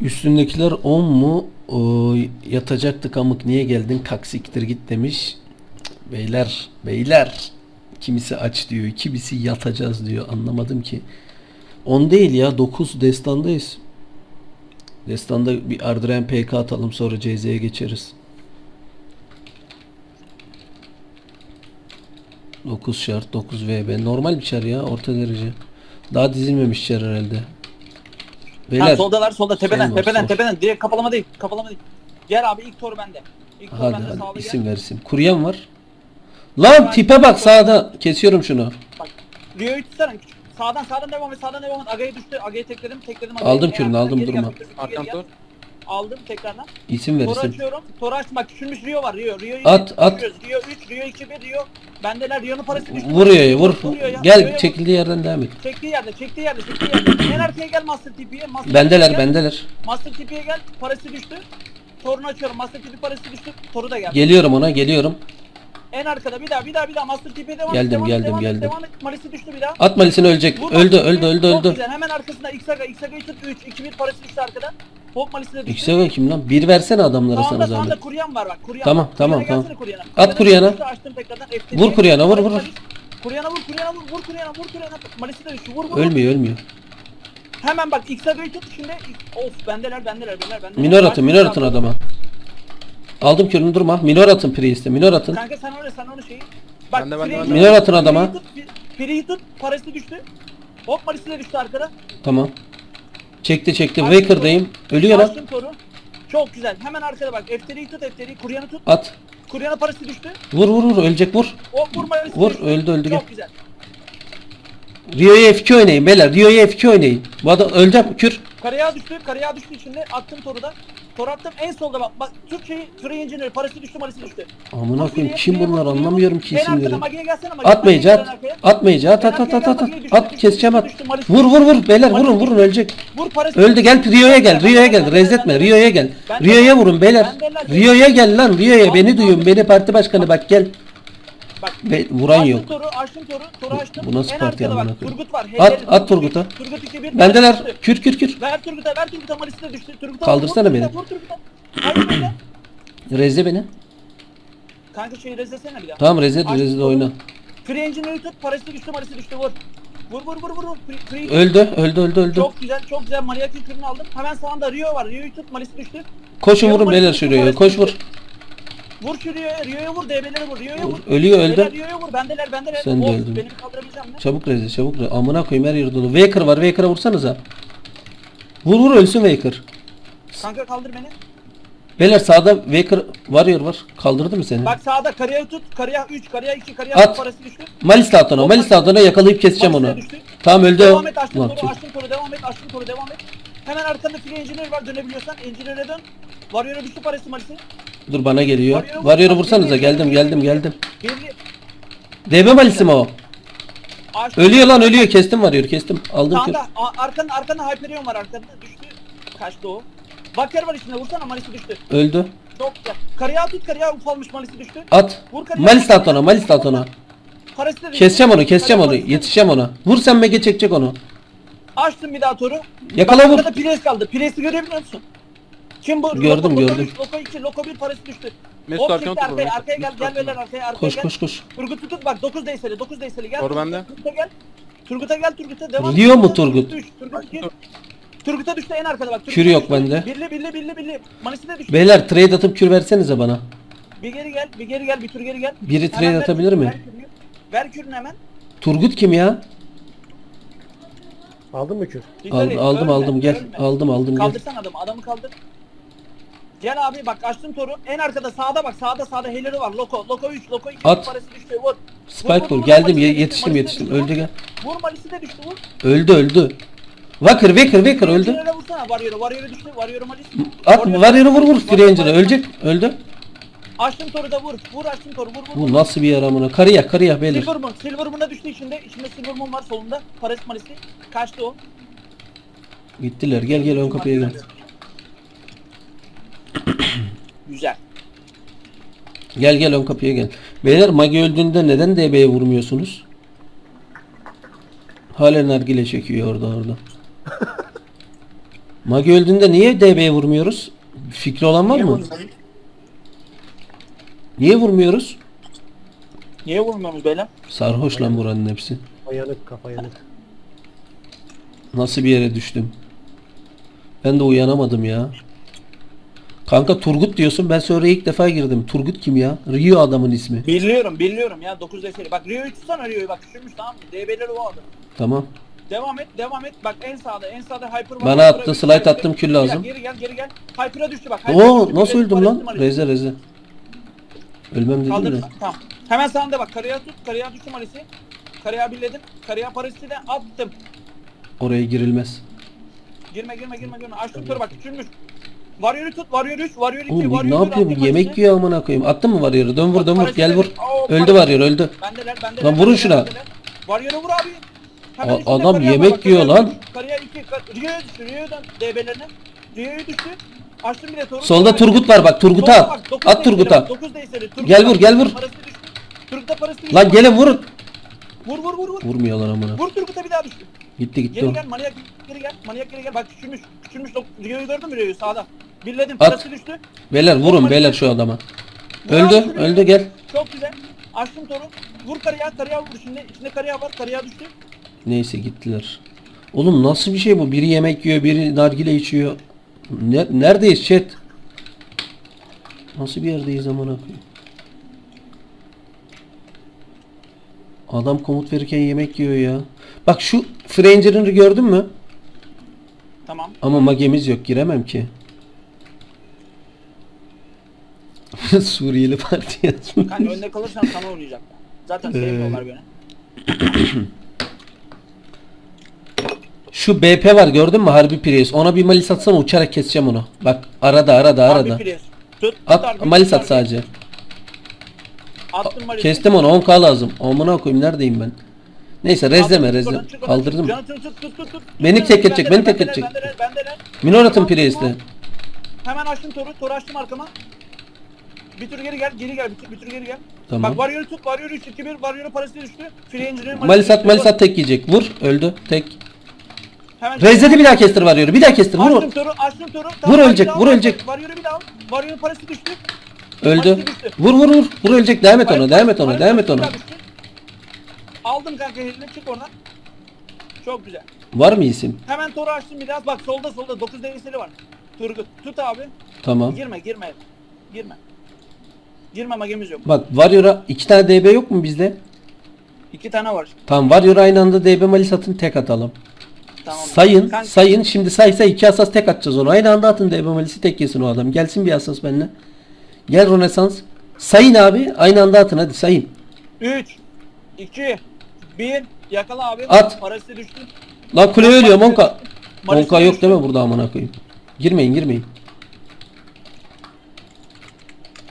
Üstündekiler 10 mu? O, yatacaktık amık niye geldin? Kaksiktir git demiş. Beyler, beyler. Kimisi aç diyor, kimisi yatacağız diyor. Anlamadım ki. 10 değil ya 9 destandayız. Destanda bir Ardren PK atalım sonra CZ'ye geçeriz. 9 şart 9 VB normal bir çar ya orta derece. Daha dizilmemiş çar herhalde. Ha, Beyler soldalar solda tepeden Sol var, tepeden sol. tepeden direkt kapalama değil kapalama değil. Gel abi ilk tor bende. İlk tor hadi bende hadi sağlı isim gel. versin. Kuryen var. Lan tipe bak sağda. Kesiyorum şunu. Bak Rio'yu tutsana küçük. Sağdan sağdan devam et sağdan devam et. Aga'ya düştü. Aga'yı tekledim tekledim. Aga'yı. Aldım kürünü, aldım, durma. geri tor. Aldım tekrardan. İsim verirsin. açıyorum. Toru açtım bak küçülmüş Rio var Rio. Rio'yu At, at. Rio 3, Rio 2, 1, Rio. Bendeler Rio'nun parası düştü. Vuruyor ya vur. Vuruyor ya, Gel Rio'ya çekildiği yerden devam et. vur. Çektiği yerde, çektiği yerde, çektiği yerde. En arkaya gel Master TP'ye. Master Bendeler TP'ye gel. bendeler. Master TP'ye gel. Parası düştü. Torunu açıyorum. Master TP parası düştü. Toru da geldi. Geliyorum ona geliyorum. En arkada bir daha bir daha bir daha Master TP'ye devam Geldim, et. Devam geldim, et, devam geldim. Devam et. Malisi düştü bir daha. At Malis'ini ölecek. Vur Öldü Master öldü TP. öldü Çok öldü. güzel. Hemen arkasında Xaga. Xaga'yı tut 3. 2 1 parası düştü arkada. Hop Malisi de düştü. Xaga kim lan? Bir versene adamlara Sağında sana sağında zahmet. kuryan var bak. Kuryan. Tamam, tamam, Kuryana tamam. gelsene Kuryana. At Kuryana. Açtım tekrardan. Vur Kuryana, vur, vur. Kuryana vur, Kuryana vur, vur Kuryana, vur Kuryana. Malisi de düştü. Vur vur. vur. Ölmüyor ölmüyor. Hemen bak Xaga'yı tut şimdi. Of bendeler bendeler bendeler bendeler. Minor atın minor atın adama. Aldım körünü durma. Minor atın Priest'e. Minor atın. Kanka sen öyle sen onu şeyi. Bak Ben de, ben de, ben de. Minor atın adama. Free'yi tut, parası düştü. Hop Malisi de düştü arkada. Tamam. Çekti çekti. Açtım Waker'dayım. Ölüyor lan. Açtım toru. Çok güzel. Hemen arkada bak. Efteri'yi tut, Efteri'yi. Kuryanı tut. At. Kuryan'a parası düştü. Vur vur vur. Ölecek vur. Hop vur Malisi Vur, düştü. öldü, öldü, gel. Çok güzel. Rio'ya F2 oynayın beyler. Rio'ya F2 oynayın. Bu adam öleceğim. Kür. Karaya düştü. Karaya düştü içinde. Attım toru da. Tor attım. En solda bak. Bak Türkçeyi Free Engineer parası düştü, Malisi düştü. Amına koyayım kim bunlar anlamıyorum ki isimleri. Atmayıcı at. Atmayıcı at at at at at. At keseceğim at. Vur vur vur beyler vurun vurun ölecek. Öldü gel Rio'ya gel Rio'ya gel rezetme Rio'ya gel. Rio'ya vurun beyler. Rio'ya gel lan Rio'ya beni duyun beni parti başkanı bak gel. Ve vuran açtım yok. Toru, açtım toru, toru açtım. bu nasıl en parti arkada amına bak, koyayım? Turgut var. At, at Turgut'a. Turgut 2 1. Bendeler kür kür kür. Ver Turgut'a, ver Turgut'a Malisi de düştü. Turgut'a Kaldırsana vur, beni. Vur Turgut'a. Hayır böyle. Rezle beni. Kanka şeyi rezlesene bir daha. Tamam rezet Açtım rezet toru. oyna. Free Engineer'ı tut, parası düştü, Malisi düştü, vur. Vur vur vur vur vur. Free, free. Öldü öldü öldü öldü. Çok güzel, çok güzel. Mariachi kürünü aldım. Hemen sağında Rio var. Rio'yu tut, Malisi düştü. Koşun vurun beyler şuraya. Koş vur. Vur şu Rio'ya, Rio'ya vur, DB'lere vur, Rio'ya vur. Ölüyor öldü. Rio'ya vur, bendeler, bendeler. Sen de öldün. Beni kaldırabileceğim mi? Çabuk rezil çabuk rezil. Amına koyayım her yer dolu. Waker var Waker'a vursanıza. Vur vur ölsün Waker. Kanka kaldır beni. Beyler sağda Waker varıyor var. Kaldırdı mı seni? Bak sağda Kariya tut. Kariya 3, Kariya 2, Kariya At. 3 parası düştü. Malis Dalton'a Malis Dalton'a yakalayıp keseceğim Malisi onu. düştü. Tamam öldü. Devam et Lan toru, tüh. açtım toru, devam et, açtım toru, devam et. Hemen arkanda free engineer var, dönebiliyorsan engineer'e dön. Warrior'a düştü parası Malisi. Dur bana geliyor. Varıyor, vursanıza geldim geldim geldim. Birli. DB Malis'i mi o? Ölüyor lan ölüyor kestim varıyor kestim. Aldım kür. Sağda, a- arkanda, arkanda Hyperion var arkanda. Düştü. Kaçtı o. Bakker var içinde, vursana Malisi düştü. Öldü. Çok güzel. Kariya tut, Kariya ufalmış Malisi düştü. At. Vur Kariya. Malis Dalton'a Malis Dalton'a. Parası da düştü. Keseceğim onu keseceğim onu. parası- Yetişeceğim ona. Vur sen Mege çekecek onu. Açtım bir daha toru. Yakala Bak, vur. Arkada Pires kaldı. Pires'i görebiliyor musun? Kim bu? Gördüm, Loco, gördüm. Loco 3, Loco 2, Loco 1 parası düştü. Mesut Hop arkana arkaya, arkaya gel, gel beyler arkaya, arkaya Koş gel. koş koş. Turgut tut bak 9 DS'li, 9 DS'li gel. Doğru Turgut'a- bende. Turgut'a gel. Turgut'a gel, Turgut'a devam. Diyor mu Turgut? düş, Turgut iki. Turgut'a düştü en arkada bak. Turgut'a Kür yok düştü. bende. Birli birli birli birli. Manisi de düştü. Beyler trade atıp kür versenize bana. Bir geri gel, bir geri gel, bir tur geri gel. Biri trade ver atabilir mi? Ver kürünü. Ver kürünü hemen. Turgut kim ya? Aldın mı kür? Dikkat Aldım et, aldım ölme, aldım gel. ölme. Aldım aldım gel. Kaldırsan adamı, adamı kaldır. Gel abi bak açtım toru. En arkada sağda bak sağda sağda heleri var. Loko, Loko 3, Loko 2 At. parası düştü. Vur. Spike vur. Geldim ye- yetiştim yetiştim. Öldü gel. Vur Malisi de düştü vur. Öldü öldü. Waker Waker Waker öldü. Engineer'e vursana. Warrior'a, Warrior'a düştü. Warrior'a Malisi. At Warrior'u vur vur. Engine'e ölecek. Öldü. Açtım toru da vur. Vur açtım toru vur vur. Bu nasıl bir yaramına? Karıya karıya beyler. Silver Moon. Silver Moon'a düştü içinde. İçinde Silver Moon var solunda. Paris Malisi. Kaçtı o. Gittiler. Gel gel ön kapıya gel. Güzel. Gel gel ön kapıya gel. Beyler Magi öldüğünde neden DB'ye vurmuyorsunuz? Hala nargile çekiyor orada orada. Magi öldüğünde niye DB'ye vurmuyoruz? Fikri olan var Niye mı? vurmuyoruz? Niye vurmuyoruz? Niye vurmuyoruz beyler? Sarhoş lan buranın hepsi. Kafa yanık kafa yanık. Nasıl bir yere düştüm? Ben de uyanamadım ya. Kanka Turgut diyorsun. Ben sonra ilk defa girdim. Turgut kim ya? Rio adamın ismi. Biliyorum biliyorum ya 9 deseli. Bak Rio'yu tutsana Rio'yu bak düşürmüş tamam mı? DB'leri o adam. Tamam. Devam et devam et. Bak en sağda en sağda Hyper var. Bana attı, slide attım, geri kül gel, lazım. Geri gel geri gel. Hyper'a düştü bak. Hyper'a Oo düştü. nasıl öldüm lan? parasını alıyor. Reze reze. Ölmem dedim Kaldır. de. Tamam. Hemen sağında bak. Karaya tut. Karaya düştü Malisi. Karaya birledim. Karaya parasını de attım. Oraya girilmez. Girme girme girme girme. Açtım turu bak küçülmüş. Varıyor'u tut. Varıyor 3. Varıyor 2. Oğlum bu Varıyor ne yapıyor bu? Yemek yiyor amına koyayım. Attın mı varıyor? Dön vur dön vur. Gel vur. Öldü varıyor öldü. Bendeler bendeler. Lan vurun şuna. Varıyor'u vur abi. Hemen A- adam yemek bak, yiyor lan. Karaya 2. Rio'ya düştü. Rio'ya dön. DB'lerine. Rio'ya düştü. Açtım bile toru. Solda Turgut var bak. Turgut'a at. At Turgut'a. 9 değseli. Gel vur, gel vur. Parası düştü. Turgut'a parası düştü. Lan gelin vurun. Vur vur vur vur. Vurmuyorlar amına. Vur Turgut'a bir daha düştü. Gitti gitti Geri o. gel manyak geri gel. Manyak geri gel. Bak küçülmüş. Küçülmüş. Rio'yu gördün mü Rio'yu sağda? Birledim. At. Parası düştü. Beyler vurun beyler şu adama. Vur Öldü öldü gel. Çok güzel. Açtım toru. Vur karıya. Karıya vur. Şimdi içinde karıya var. Karıya düştü. Neyse gittiler. Oğlum nasıl bir şey bu? Biri yemek yiyor, biri nargile içiyor. Ne, neredeyiz chat? Nasıl bir yerdeyiz amına koyayım? Adam komut verirken yemek yiyor ya. Bak şu Franger'ını gördün mü? Tamam. Ama magemiz yok giremem ki. Suriyeli parti yazmış. Kanka önde kalırsan sana oynayacak. Zaten sevmiyorlar beni. Şu BP var gördün mü Harbi Prius? Ona bir malis atsana uçarak keseceğim onu. Bak arada arada arada. Harbi pres. Tut. tut At harbi, malis tut at sadece. Attım malisi. Kestim onu 10k lazım. Amına koyayım neredeyim ben? Neyse rezleme rezle. Kaldırdım. Canı tut tut tut tut. tut. Beni Tut, tek bendeler, edecek, beni tek bendeler, edecek. Bendeler bendeler. Minor atın tamam. Hemen açtım toru. Toru açtım arkama. Bir tur geri gel. Geri gel. Bir tur, bir tur geri gel. Tamam. Bak Warrior'ı tut. Warrior 3 2 1. Warrior'ın parası düştü. Free Engine'in Malis at malis at tek yiyecek. Vur öldü tek. Hemen Rezledi bir daha kestir varıyor. Bir daha kestir vur. Açtım toru. Açtım toru. Vur, ölecek, vur, ölecek. Warrior'ı bir daha al. Warrior'ın parası düştü. Öldü. Düştü. Vur vur vur. Vur ölecek. Devam et ona. Devam et ona. Devam et ona. Aldım kanka eline çık oradan. Çok güzel. Var mı isim? Hemen toru açtım bir daha. Bak solda solda 9 dereceli var. Turgut tut abi. Tamam. Girme girme. Girme. Girme magemiz yok. Bak Warrior'a iki tane DB yok mu bizde? İki tane var. Tamam Warrior aynı anda DB malis atın tek atalım. Tamam. Sayın, Kanka, sayın. Şimdi saysa iki asas tek atacağız onu. Aynı anda atın DB malisi tek yesin o adam. Gelsin bir asas benimle. Gel Rönesans. Sayın abi. Aynı anda atın hadi sayın. 3 2 1 yakala abi. At. Parası düştü. Lan kule ölüyor Monka. Monka yok mi burada amına koyayım? Girmeyin girmeyin.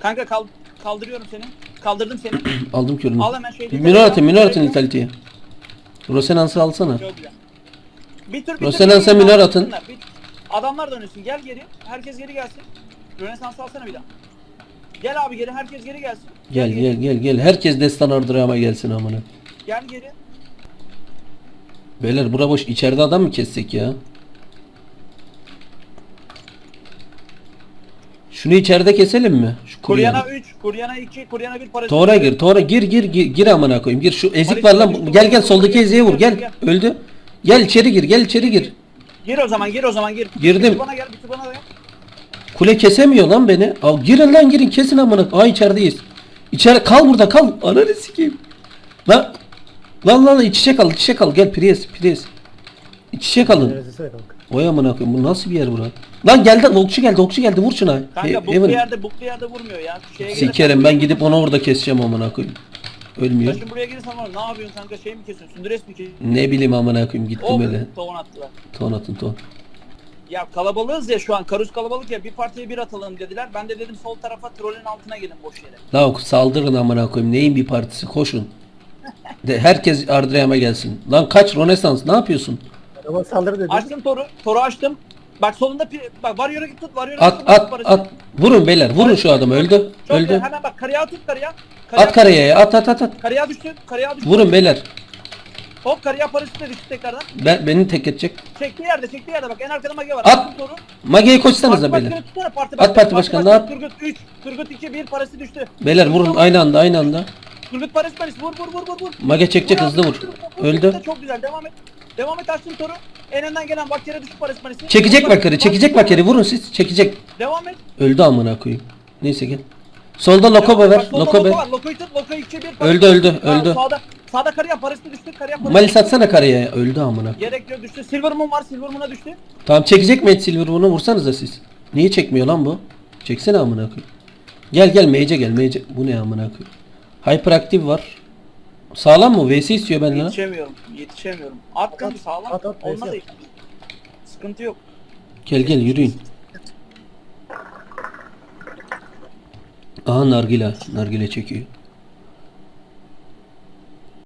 Kanka kal kaldırıyorum seni. Kaldırdım seni. Aldım körünü. Al hemen atın minor atın Itality'ye. Rosenans'ı alsana. Çok güzel. Bir tür bir Rönesans'a tür- minör atın. Bir- Adamlar dönüyorsun. Gel geri. Herkes geri gelsin. Rönesans alsana bir daha. Gel abi geri. Herkes geri gelsin. Gel gel gel gel. Herkes destan ardırama gelsin amına. Gel geri. Beyler bura boş. İçeride adam mı kessek ya? Şunu içeride keselim mi? Şu Kuryana kuryanı. 3, Kuryana 2, Kuryana 1 parası. Tora gir, Tora gir, gir, gir, gir amına koyayım. Gir şu ezik var lan. Gel gel soldaki eziğe vur. Gel. Öldü. Gel içeri gir, gel içeri gir. Gir o zaman, gir o zaman gir. Girdim. Bir bana gel, bir bana gel. Kule kesemiyor lan beni. Al girin lan girin kesin amına. Aa içerideyiz. İçeri kal burada kal. Ananı sikeyim. Lan lan lan iç içe kal, iç içe kal. Gel Prius, Prius. İç içe Oy amına koyayım. Bu nasıl bir yer bura? Lan geldi, okçu geldi, okçu geldi. Vur şuna. Kanka Heaven. yerde, buklu yerde vurmuyor ya. Şeye Sikerim ben gidip onu orada keseceğim amına koyayım. Ölmüyor. Şimdi buraya gelirsen var, ne yapıyorsun kanka şey mi kesiyorsun? Sündüres mi kesiyorsun? Ne bileyim amına koyayım gittim Oh, öyle. tavan attılar. Ton atın ton. Ya kalabalığız ya şu an, karus kalabalık ya bir partiye bir atalım dediler. Ben de dedim sol tarafa trolün altına gelin boş yere. Lan saldırın amına koyayım. Neyin bir partisi? Koşun. De herkes Ardreyam'a gelsin. Lan kaç Rönesans ne yapıyorsun? Araba saldırı dedi. Açtım toru, toru açtım. Bak solunda pi- bak Warrior'a git tut, Warrior'a At tut, at parası. at. Vurun beyler vurun şu adamı öldü. Çok Öldü. güzel, hemen bak karaya tut karaya. At karaya at at at at. Karaya düştü, karaya düştü. Vurun beyler. Hop kariyer parası da düştü tekrardan. Ben, beni tek edecek. Çektiği yerde çektiği yerde bak en arkada mage var. At. Attım toru. Mage'ye koşsanıza Parti beyler. başkanı tutsana, parti At parti başkanı, at. Turgut 3, Turgut 2, 1 parası düştü. Beyler vurun aynı anda aynı anda. Turgut parası parası vur vur vur vur vur. Mage çekecek Vur hızlı vur, Öldü. Çok güzel devam et. Devam et açtın toru. En önden gelen bak yere düştü parası parası. Çekecek bakları çekecek bakları vurun siz çekecek. Devam et. Öldü amına koyayım. Neyse gel. Solda Lokobe ver. Lokobe. Loko'yu tut. Loko'yu 2, 1 Öldü, öldü, öldü. Sağda, sağda kariyer parası düştü. Kariyer parası. Mali satsana karıya ya. Öldü amına. Gerek yok düştü. Silver Moon var. Silver Moon'a düştü. Tamam çekecek mi Silver bunu vursanıza siz. Niye çekmiyor lan bu? Çeksene amına koyayım. Gel gel Mage'e gel Mage'e. Bu ne amına koyayım. Hyperactive var. Sağlam mı? VS istiyor benden. ha. Yetişemiyorum. Yetişemiyorum. At kanka sağlam. at, at, neyse. hiç. Sıkıntı yok. Gel gel yürüyün. Aha nargile. Nargile çekiyor.